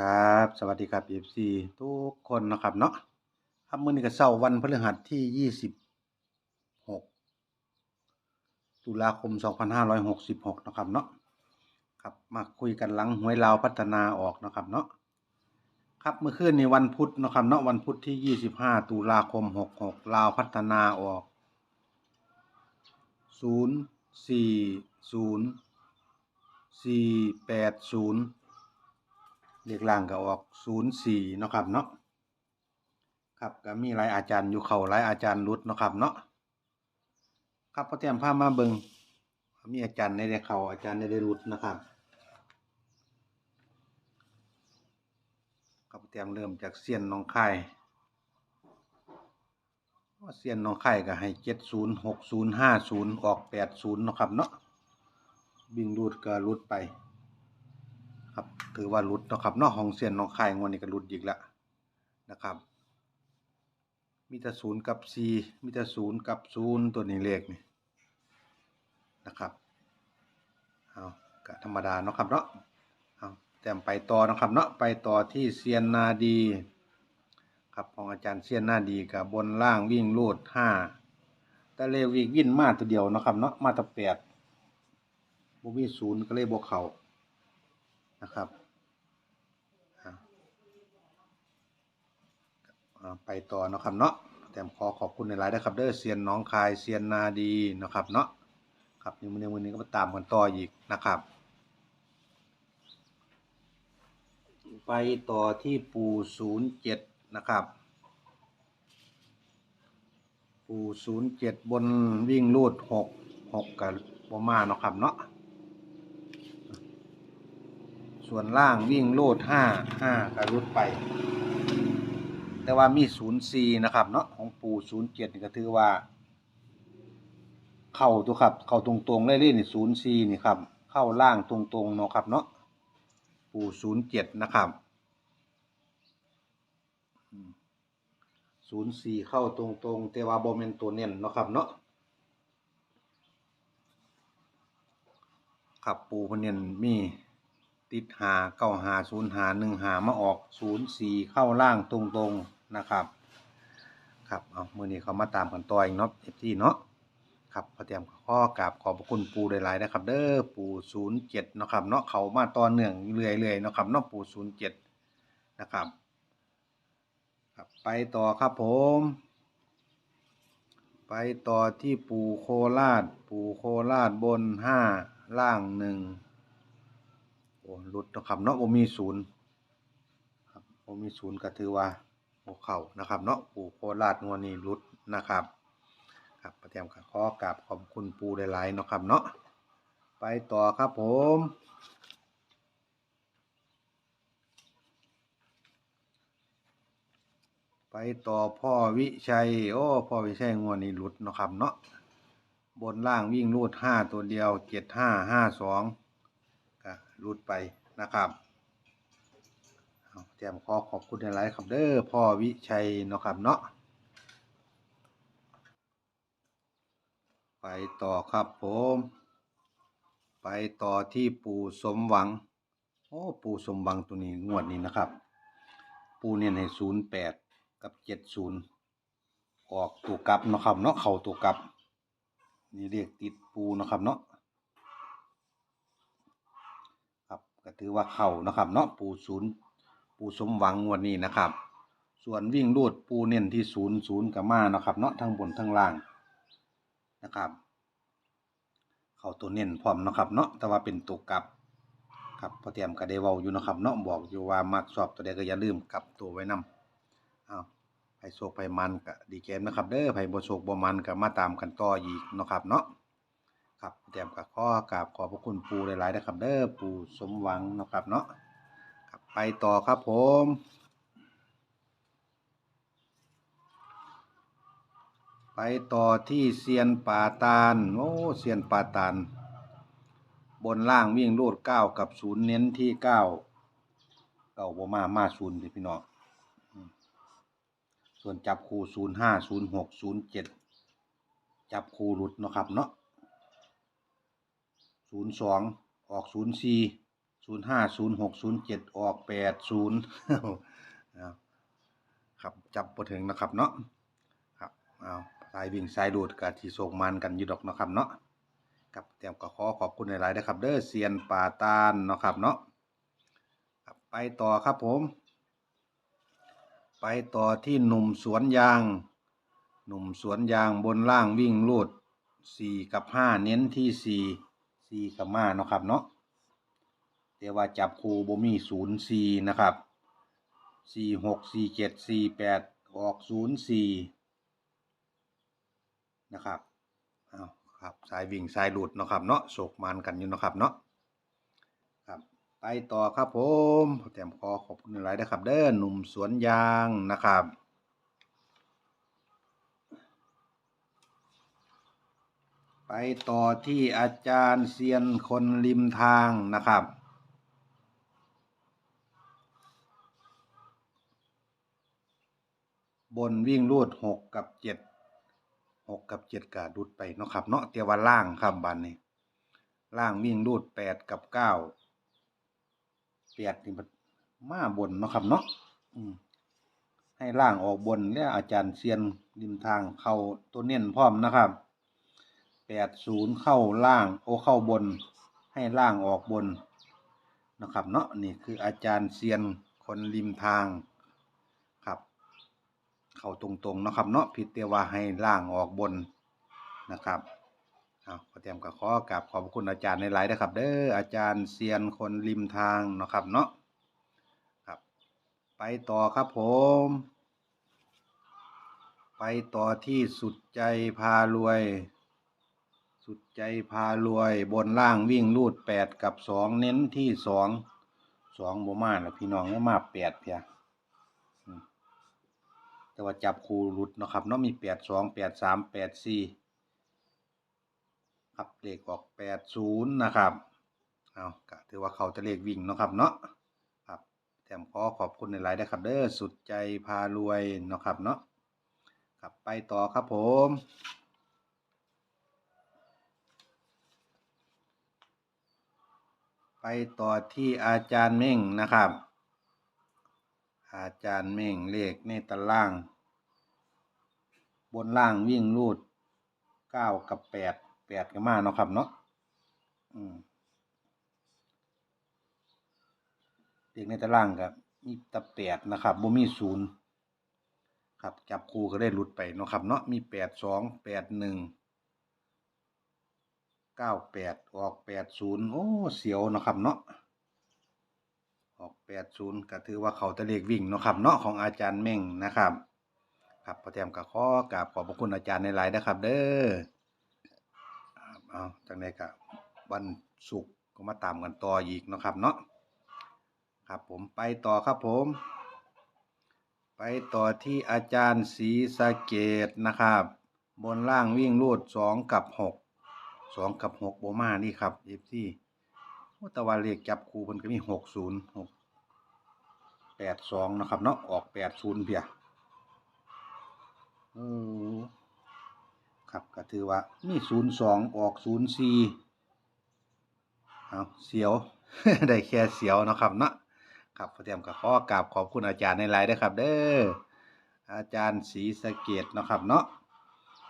ครับ สวัสดีครับ FC ทุกคนนะครับเนาะครับมื้อนี้ก็เช้าวันพฤหัสที่ 26 ตุลาคม 2566 นะครับเนาะครับมาคุยกันหลังหวยลาวพัฒนาออกนะครับเนาะครับเมื่อคืนในวันพุธนะครับเนาะวันพุธที่ 25 ตุลาคม 66 ลาวพัฒนาออก 040 480 เลขล่างก็ออกศูนย์สี่นะครับเนาะครับก็มีหลายอาจารย์อยู่เขาหลายอาจารย์รุดนะครับเนาะครับพอเตรียมภามาเบิงมีอาจารย์ในได้เขาอาจารย์ในได้รุดนะครับครับพอเตรียมเริ่มจากเซียนน้องไข่เซียนน้องไข่ก็ให้เจ็ดศูนย์หกศูนย์ห้าศูนย์ออกแปดศูนย์นะครับเนาะวิ่งรูดก็รุดไป ถือว่าหลุดนะครับเนอกของเซียนน้องคายงวดนี้ก็หลุดอีกแล้วนะครับ มีแต่ศูนย์กับสี่มีแต่ศูนย์กับศูนย์ตัวนี้เลขนี่นะครับเอาก็ธรรมดาเนาะครับเนาะเอาแต้มไปต่อเนาะครับเนาะไปต่อที่เซียนนาดีครับของอาจารย์เซียนนาดีกับบนล่างวิ่งลูดห้าแต่เลวิ่งวิ่นมาตัวเดียวเนาะครับเนาะมาตะแปดบ่มีศูนย์ก็เลยบวกเขานะครับอ่าอ่า ไปต่อนะครับเนาะแต่ขอขอบคุณในไลน์นะครับเด้อเซียนน้องคายเซียนนาดีนะครับเนาะครับในมือในมือนี้ก็มาตามกันต่ออีกนะครับ ไปต่อที่ปูศูนย์เจ็ดนะครับปูศูนย์เจ็ดบนวิ่งลูดหกหกกับโบมาเนาะครับเนาะส่วนล่างวิ่งโลดห้าห้าก็รุดไป แต่ว่ามีศูนย์สี่นะครับเนาะของปูศูนย์เจ็ดนี่ก็ถือว่า เข้าตัวครับ เข้าตรงๆเลยเลยๆนี่ศูนย์สี่นี่ครับ เข้าล่างตรงๆเนาะครับเนาะปูศูนย์เจ็ดนะครับศูนย์สี่เข้าตรงๆแต่ว่าโบเมนตัวเน้นเนาะครับเนาะครับปูเพนเน้นมีติดหาเก้าหาศูนย์หาหนึ่งหามาออกศูนย์สี่เข้าล่างตรงๆ นะครับครับเอามือนี้เขามาตามกันต่ออีกเนาะเอฟซีเนาะครับพอเตรียมข้อกราบขอบพระคุณปูหลายๆนะครับ เด้อปูศูนย์เจ็ดนะครับเนาะเขามาต่อเนื่องเรื่อยๆนะครับเนาะปูศูนย์เจ็ดนะครับครับ ไปต่อครับผม ไปต่อที่ปูโคราช ปูโคราชบนห้าล่างหนึ่งโอ้หลุดนะครับเนาะบ่มีศูนย์ครับบ่มีศูนย์ก็ถือว่า บ่เข้านะครับ เนาะปู่โคราชงวดนี้หลุดนะครับครับประเตรียมขอกราบขอบคุณปูหลายๆเนะครับเนาะไปต่อครับผมไปต่อพ่อวิชัย โอ้พ่อวิชัยงวดนี้หลุดเนะครับเนาะบนล่างวิ่งรูดห้าตัวเดียวเจ็ดห้าห้าสองก็รุดไปนะครับ จมขอขอบคุณในไลฟ์ครับเด้อพ่อวิชัยเนาะครับเนาะไปต่อครับผม ไปต่อที่ปู่สมหวัง โอ้ปู่สมหวังตัวนี้งวดนี้นะครับ ปู่เนี่ยให้ศูนย์แปดกับเจ็ดศูนย์ออกตัวกลับนะครับเนาะเข่าตัวกลับ นี่เรียกติดปูนะครับเนาะครับก็ถือว่าเข้านะครับเนาะปูศูนย์ ปูสมหวังวันนี้นะครับ ส่วนวิ่งรูดปูเน้นที่ศูนย์ศูนย์กับมานะครับเนาะทั้งบนทั้งล่างนะครับ เข้าตัวเน้นพร้อมนะครับเนาะแต่ว่าเป็นตัวกลับครับพอเตรียมก็ได้เว้าอยู่นะครับเนาะบอกอยู่ว่ามักสอบตัวใดก็อย่าลืมกลับตัวไว้นำอ้าวไผโศกไผมันก็ดีเกมนะครับ เด้อไผบ่โศกบ่มันก็มาตามกันต่ออีกนะครับเนาะครับเตรียมกับข้อกราบขอบพระคุณปูหลายๆนะครับ เด้อปูสมหวังนะครับเนาะ ไปต่อครับผม ไปต่อที่เซียนป่าตาลโอ้เซียนป่าตาล บนล่างวิ่งรูดเก้ากับศูนย์เน้นที่เก้าเก้าบมามาศูนย์พี่น้องส่วนจับคู่ศูนย์ห้าศูนย์หกศูนย์เจ็ดจับคู่หลุดเนาะครับเนาะศูนย์สองออกศูนย์สี่ ศูนย์ห้าศูนย์หกศูนย์เจ็ดออกแปดศูนย์ครับจับพอถึงนะครับเนาะครับเอาสายวิ่งสายดูดกับที่ส่งมันกันอยู่ดอกนะครับเนาะครับเตรียมก็ขอขอบคุณหลายๆนะครับ เด้อเซียนป่าตาลเนาะครับเนาะครับไปต่อครับผม ไปต่อที่หนุ่มสวนยาง หนุ่มสวนยางบนล่างวิ่งลูดสี่กับห้าเน้นที่สี่สี่กับห้าเนาะครับเนาะ แต่ว่าจับคูบ่มีศูนย์สี่นะครับสี่หกสี่เจ็ดสี่แปดออกศูนย์สี่นะครับเอาครับสายวิ่งสายหลุดเนาะครับเนาะโศกมันกันอยู่เนาะครับเนาะครับไปต่อครับผมแต้มขอขอบคุณหลายนะครับ เด้อหนุ่มสวนยางนะครับไปต่อที่อาจารย์เซียนคนริมทางนะครับ บนวิ่งรูดหกกับเจ็ดหกกับเจ็ดกาดุดไปเนาะครับ เนาะเตียว่าล่างครับบันนี้ล่างวิ่งรูดแปดกับเก้าแปดนี่มันมาบนเนาะครับเนาะให้ล่างออกบนแล้วอาจารย์เซียนริมทางเข้าตัวเน้นพร้อมนะครับแปดศูนย์เข้าล่างโอเข้าบน ให้ล่างออกบนนะครับ เนาะนี่คืออาจารย์เซียนคนริมทาง เข้าตรงๆนะครับเนาะผิดแต่ว่าให้ล่างออกบนนะครับเอาขอเตรียมกับข้อกราบขอบคุณอาจารย์ในหลายนะครับ เด้ออาจารย์เซียนคนริมทางนะครับเนาะครับ ไปต่อครับผม ไปต่อที่สุดใจพารวย สุดใจพารวย บนล่างวิ่งรูดแปดกับสองเน้นที่สองสองบมาแล้วพี่น้องก็มาแปดเพียอืม แต่ว่าจับคูหลุดนะครับเนาะมีแปดสองแปดสามแปดสี่ครับเลขออกแปดศูนย์นะครับเอาก็ถือว่าเขาจะเลขวิ่งนะครับเนาะครับแถมขอขอบคุณในไลน์นะครับเด้อสุดใจพารวยนะครับเนาะครับไปต่อครับผมไปต่อที่อาจารย์เม่งนะครับ อาจารย์เม่งเลขในตาราง บนล่างวิ่งรูดเก้ากับแปดแปดก็มาเนาะครับเนาะอืมเลขในตารางกับมีตะแปดนะครับบ่มีศูนย์ครับจับคู่ก็ได้หลุดไปเนาะครับเนาะมีแปดสองแปดหนึ่งเก้าแปดออกแปดศูนย์โอ้เสียวเนาะครับเนาะ ออกแปดศูนย์ก็ถือว่าเขาตะเลขวิ่งเนาะครับเนาะของอาจารย์เม่งนะครับ ครับพอแถมกับข้อกราบขอบพระคุณอาจารย์ในหลายนะครับ เด้อเอาจังไดกับวันศุกร์ก็มาตามกันต่ออีกเนาะครับเนาะครับผมไปต่อครับผม ไปต่อที่อาจารย์ศรีสะเกตนะครับ บนล่างวิ่งรูดสองกับหกสองกับหกโบมานี่ครับเอฟซีตะวันเลขจับคู่เพิ่นก็มีหกศูนย์หก ดสองนะครับเนาะออกแปดศูนย์เพียครับก็ถือว่ามีศูนย์สองออกศูนย์สี่เอาเสียว ได้แค่เสียวนะครับเนาะครับพอเตรียมกับข้อกราบขอบคุณอาจารย์ในไลน์ด้วยครับ เด้ออาจารย์ศรีสะเกดนะครับเนาะ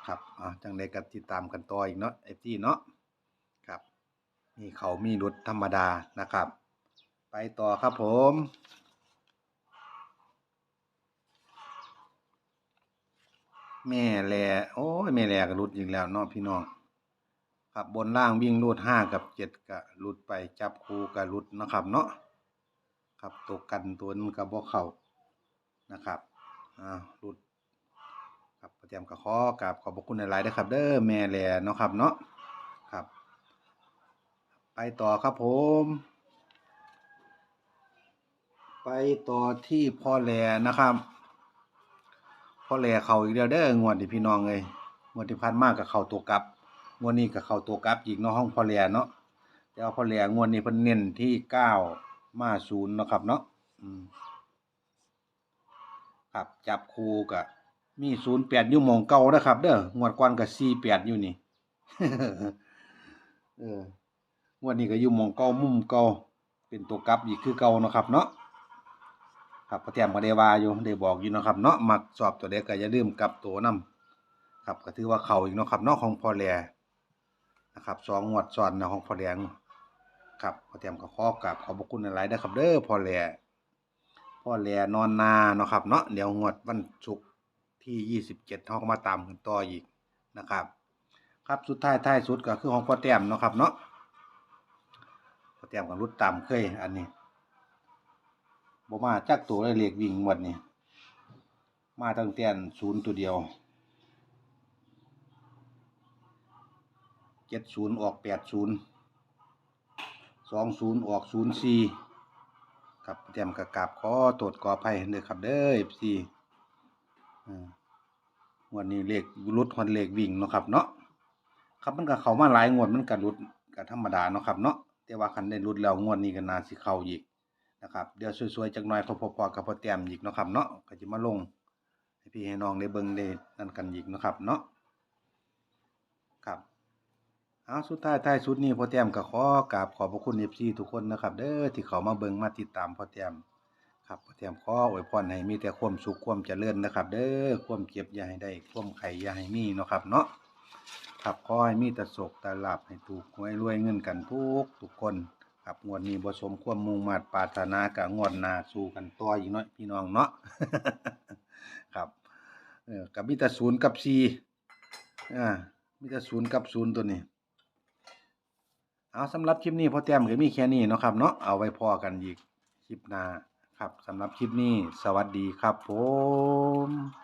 ครับอ่าจังไดก็ติดตามกันต่ออีกเนาะไอ้ที่เนาะครับมีเขามีรถธรรมดานะครับ ไปต่อครับผม แม่แหล่โอ้ยแม่แหล่ก็รุดอีกแล้วเนาะพี่น้องครับบนล่างวิ่งรูดห้ากับเจ็ดก็รุดไปจับคู่กับรุดนะครับเนาะครับตัวกันตัวนึงกับบ่เข่านะครับอ่ารุดครับประจำกับข้อกราบขอบคุณในไลน์ด้วยครับ เด้อแม่แหล่เนาะครับเนาะครับ ไปต่อครับผม ไปต่อที่พ่อแหล่นะครับ พอแหล่เขาอีกแล้วเด้องวดที่พี่น้องเลยงวดที่ผ่านมากกับเขาตัวกลับงวดนี้กับเขาตัวกลับอีกเนาะห้องพอแหล่เนาะแต่ว่าพอแหล่งวดนี้เพิ่นเน้นที่เก้ามาศูนย์เนาะครับเนาะอืมครับจับคูกับมีศูนย์แปดอยู่มองเก่านะครับ เด้องวดก่อนกับสี่แปดอยู่นี่เอองวดนี้ก็อยู่มองเก่ามุมเก่าเป็นตัวกลับอีกคือเก่าเนาะครับเนาะ ครับพอแต้มก็ได้ว่าอยู่ได้บอกอยู่นะครับเนาะมักสอบตัวเด็กก็อย่าลืมกลับตัวนํครับก็ถือว่าเข้าอีกเนาะครับเนาะของพ่อแลนะครับสองงวดซ้อนนะของพ่อแลครับพอแต้มก็ขอกราบขอบคุณหลายๆนะครับเด้อพ่อแลพ่อแลนอนนาเนาะครับเนาะเดี๋ยวงวดวันศุกร์ที่27เฮาก็มาตามกันต่ออีกนะครับ ครับสุดท้ายท้ายสุดก็คือของพ่อแต้มเนาะครับเนาะพ่อแต้มก็รุดตามเคยอันนี้ บ่มาจักตัวเลยเลขวิ่งงวดนี้ มาตั้งแต่ศูนย์ตัวเดียวเจ็ดศูนย์ออกแปดศูนย์สองศูนย์ออกศูนย์สี่ครับพ่อแต้มก็กาบขอตรวจขออภัยเด้อครับเด้อ FC อ่วันนี้เลขรุดฮอนเลขวิ่งเนาะครับเนาะครับมันก็เข้ามาหลายงวดมันก็รุดก็ธรรมดาเนาะครับเนาะแต่ว่าคันได้รุดแล้วงวดนี้ก็น่าสิเข้าอีก นะครับเดี๋ยวสวยๆจักหน่อยพอๆกับพอแต้มอีกนะครับเนาะก็สิมาลงให้พี่ให้น้องได้เบิ่งได้นั่นกันอีกนะครับเนาะครับเอาสุดท้ายท้ายสุดนี้พอแต้มก็ขอกราบขอบพระคุณ FC ทุกคนนะครับ เด้อที่เขามาเบิ่งมาติดตามพอแต้มครับพอเตรียมขออวยพรให้มีแต่ความสุขความเจริญนะครับ เด้อความเจ็บยาให้ได้ความไข่ยาให้มีนะครับเนาะครับขอให้มีแต่โศกแต่ลาบให้ถูกหวยรวยเงินกันทุกทุกคน ครับงวดนี้บสมความมุ่งมาตรปารถนากะงวดนาสู้กันต่ออีกเนาะพี่น้องเนาะ ครับเออกับมีแต่ศูนย์กับสี่อ่ามีแต่ศูนย์กับศูนย์ตัวนี้ เอาสำหรับคลิปนี้พอแต้มก็มีแค่นี้เนาะครับเนาะเอาไว้พอกันอีกคลิปหน้าครับสำหรับคลิปนี้ สวัสดีครับผม